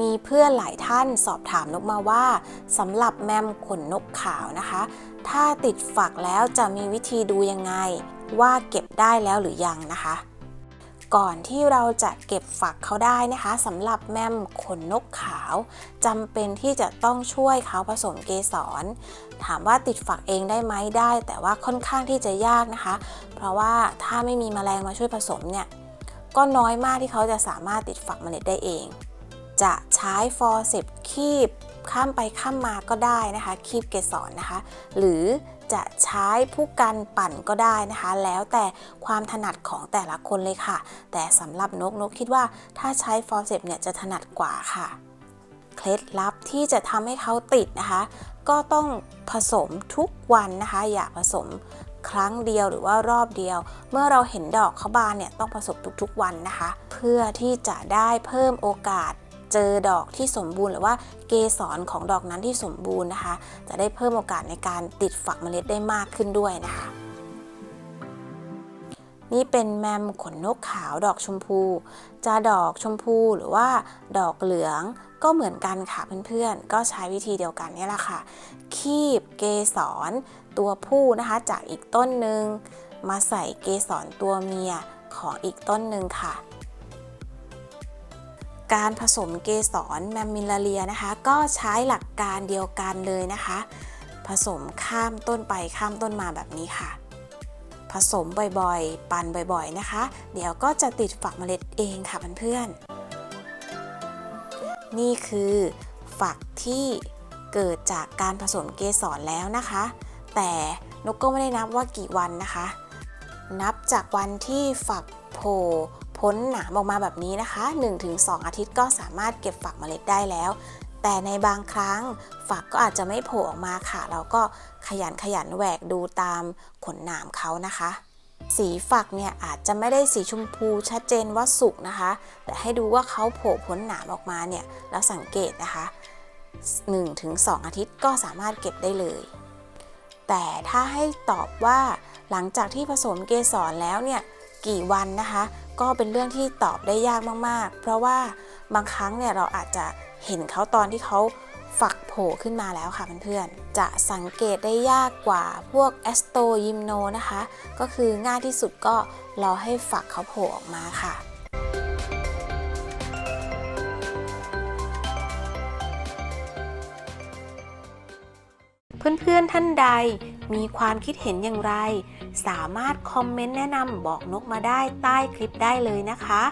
มีเพื่อนหลายท่านสอบถามนกมาว่าสำหรับแมมขนนกขาวนะคะ ถ้าติดฝักแล้วจะมีวิธีดูยังไง ว่าเก็บได้แล้วหรือยังนะคะ ก่อนที่เราจะเก็บฝักเขาได้นะคะสำหรับแมมขนนกขาวจำเป็นที่จะต้องช่วยเขาผสมเกสร ถามว่าติดฝักเองได้ไหมได้ แต่ว่าค่อนข้างที่จะยากนะคะ เพราะว่าถ้าไม่มีแมลงมาช่วยผสมเนี่ยก็น้อยมากที่เขาจะสามารถติดฝักเมล็ดได้เอง จะใช้ฟอร์เซปคีบข้ามไปข้ามมาก็ได้นะคะ คีบเกสรนะคะ หรือจะใช้ผู้กันปั่นก็ได้นะคะ แล้วแต่ความถนัดของแต่ละคนเลยค่ะ แต่สำหรับนกนกคิดว่าถ้าใช้ฟอร์เซปเนี่ยจะถนัดกว่าค่ะเคล็ดลับที่จะทำให้เขาติดนะคะ ก็ต้องผสมทุกวันนะคะ อย่าผสมครั้งเดียวหรือว่ารอบเดียว เมื่อเราเห็นดอกเขาบานเนี่ยต้องผสมทุกๆวันนะคะ เพื่อที่จะได้เพิ่มโอกาส เจอดอกที่สมบูรณ์หรือว่าเกสรของดอกนั้นที่สมบูรณ์นะคะ จะได้เพิ่มโอกาสในการติดฝักเมล็ดได้มากขึ้นด้วยนะคะ นี่เป็นแมมขนนกขาวดอกชมพู จะดอกชมพูหรือว่าดอกเหลืองก็เหมือนกันค่ะเพื่อนๆ ก็ใช้วิธีเดียวกันนี่แหละค่ะ คีบเกสรตัวผู้นะคะจากอีกต้นหนึ่งมาใส่เกสรตัวเมียของอีกต้นหนึ่งค่ะ การผสมเกสรแมมมิลาเรียนะคะ ก็ใช้หลักการเดียวกันเลยนะคะ ผสมข้ามต้นไปข้ามต้นมาแบบนี้ค่ะ ผสมบ่อยๆ ปั่นบ่อยๆนะคะ เดี๋ยวก็จะติดฝักเมล็ดเองค่ะเพื่อนๆนี่คือฝักที่เกิดจากการผสมเกสรแล้วนะคะ แต่นกก็ไม่ได้นับว่ากี่วันนะคะ นับจากวันที่ฝักโผล่ พ้นหนามออกมาแบบนี้นะคะ 1-2 อาทิตย์ก็สามารถเก็บฝักเมล็ดได้แล้ว แต่ในบางครั้งฝักก็อาจจะไม่โผล่ออกมาค่ะ เราก็ขยันขยันแหวกดูตามขนหนามเขานะคะ สีฝักเนี่ยอาจจะไม่ได้สีชมพูชัดเจนว่าสุกนะคะ แต่ให้ดูว่าเขาโผล่พ้นหนามออกมาเนี่ยแล้วสังเกตนะคะ 1-2 อาทิตย์ก็สามารถเก็บได้เลยแต่ถ้าให้ตอบว่าหลังจากที่ผสมเกสรแล้วเนี่ย กี่วันนะคะ ก็เป็นเรื่องที่ตอบได้ยากมากๆ เพราะว่าบางครั้งเนี่ยเราอาจจะเห็นเขาตอนที่เขาฝักโผล่ขึ้นมาแล้วค่ะเพื่อนๆ จะสังเกตได้ยากกว่าพวกแอสโตยิมโนนะคะ ก็คือง่ายที่สุดก็รอให้ฝักเขาโผล่ออกมาค่ะเพื่อนๆท่านใดมีความคิดเห็นอย่างไร สามารถคอมเมนต์แนะนำบอกนกมาได้ใต้คลิปได้เลยนะคะ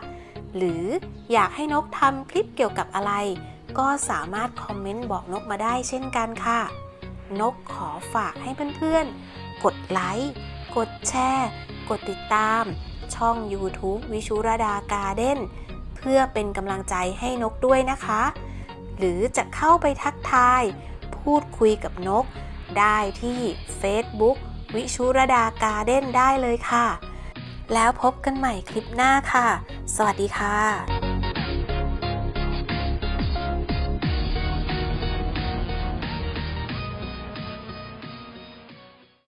หรืออยากให้นกทำคลิปเกี่ยวกับอะไร ก็สามารถคอมเมนต์บอกนกมาได้เช่นกันค่ะ นกขอฝากให้เพื่อนๆ กดไลค์ กดแชร์ กดติดตาม ช่อง YouTube วิชุรดาการ์เด้นเพื่อเป็นกำลังใจให้นกด้วยนะคะ หรือจะเข้าไปทักทาย พูดคุยกับนกได้ที่ Facebook วิชุรดาการ์เด้นได้เลยค่ะ แล้วพบกันใหม่คลิปหน้าค่ะ สวัสดีค่ะ